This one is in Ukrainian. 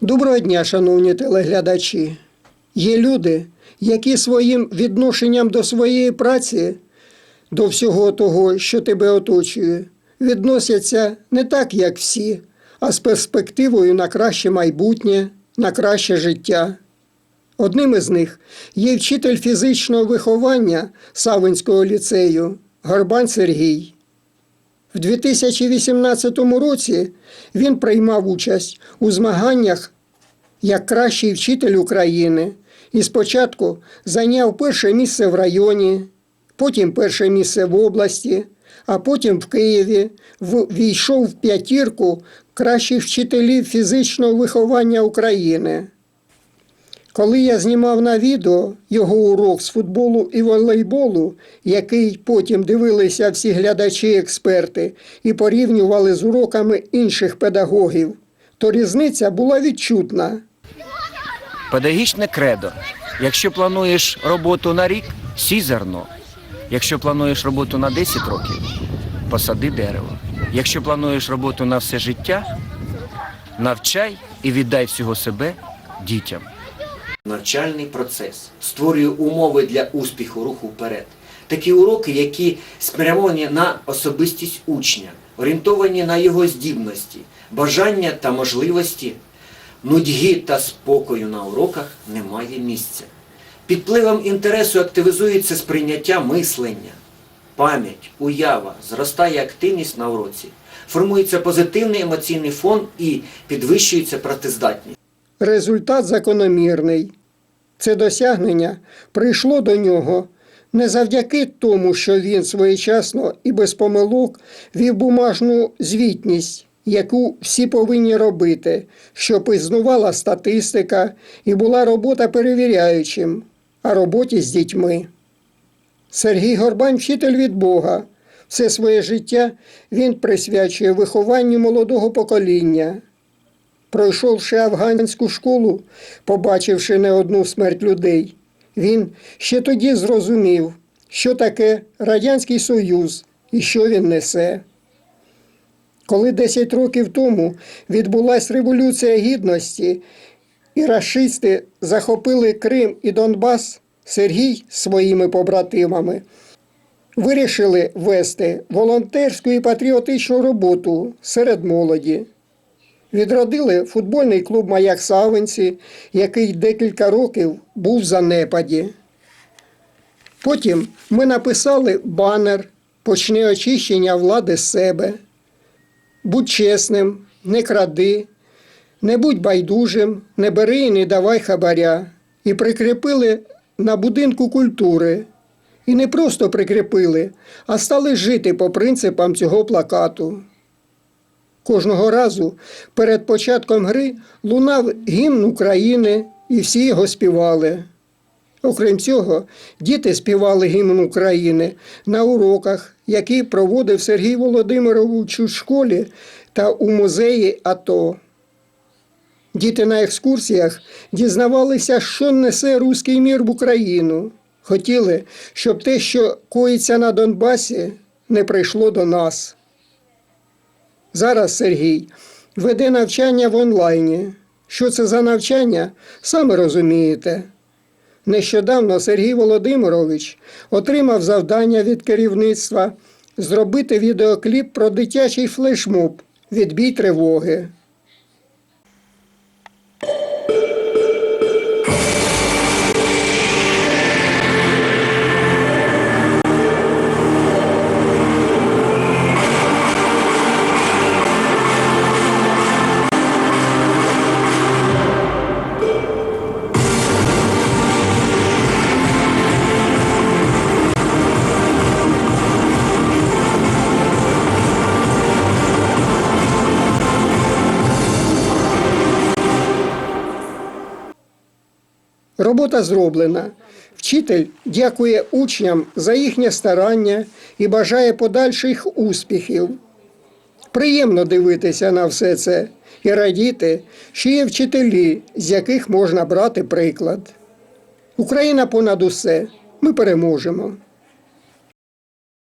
Доброго дня, шановні телеглядачі. Є люди, які своїм відношенням до своєї праці, до всього того, що тебе оточує, відносяться не так, як всі, а з перспективою на краще майбутнє, на краще життя. Одним із них є вчитель фізичного виховання Савинського ліцею Горбань Сергій. В 2018 році він приймав участь у змаганнях як кращий вчитель України і спочатку зайняв перше місце в районі, потім перше місце в області, а потім в Києві війшов в п'ятірку кращих вчителів фізичного виховання України. Коли я знімав на відео його урок з футболу і волейболу, який потім дивилися всі глядачі-експерти і порівнювали з уроками інших педагогів, то різниця була відчутна. Педагогічне кредо. Якщо плануєш роботу на рік, сій зерно. Якщо плануєш роботу на 10 років, посади дерево. Якщо плануєш роботу на все життя, навчай і віддай всього себе дітям. Навчальний процес створює умови для успіху руху вперед. Такі уроки, які спрямовані на особистість учня, орієнтовані на його здібності, бажання та можливості, нудьги та спокою на уроках немає місця. Під впливом інтересу активізується сприйняття мислення, пам'ять, уява, зростає активність на уроці, формується позитивний емоційний фон і підвищується працездатність. Результат закономірний. Це досягнення прийшло до нього не завдяки тому, що він своєчасно і без помилок вів бумажну звітність, яку всі повинні робити, щоб існувала статистика і була робота перевіряючим, а роботі з дітьми. Сергій Горбань вчитель від Бога. Все своє життя він присвячує вихованню молодого покоління. Пройшовши афганську школу, побачивши не одну смерть людей, він ще тоді зрозумів, що таке Радянський Союз і що він несе. Коли 10 років тому відбулася Революція Гідності і рашисти захопили Крим і Донбас, Сергій своїми побратимами вирішили вести волонтерську і патріотичну роботу серед молоді. Відродили футбольний клуб Маяк Савинці, який декілька років був в занепаді. Потім ми написали банер Почни очищення влади з себе. Будь чесним, не кради, не будь байдужим, не бери і не давай хабаря. І прикріпили на будинку культури. І не просто прикріпили, а стали жити по принципам цього плакату. Кожного разу перед початком гри лунав гімн України, і всі його співали. Окрім цього, діти співали гімн України на уроках, які проводив Сергій Володимирович у школі та у музеї АТО. Діти на екскурсіях дізнавалися, що несе руський мір в Україну. Хотіли, щоб те, що коїться на Донбасі, не прийшло до нас. Зараз Сергій веде навчання в онлайні. Що це за навчання, саме розумієте. Нещодавно Сергій Володимирович отримав завдання від керівництва зробити відеокліп про дитячий флешмоб Відбій тривоги. Робота зроблена. Вчитель дякує учням за їхнє старання і бажає подальших успіхів. Приємно дивитися на все це і радіти, що є вчителі, з яких можна брати приклад. Україна понад усе. Ми переможемо.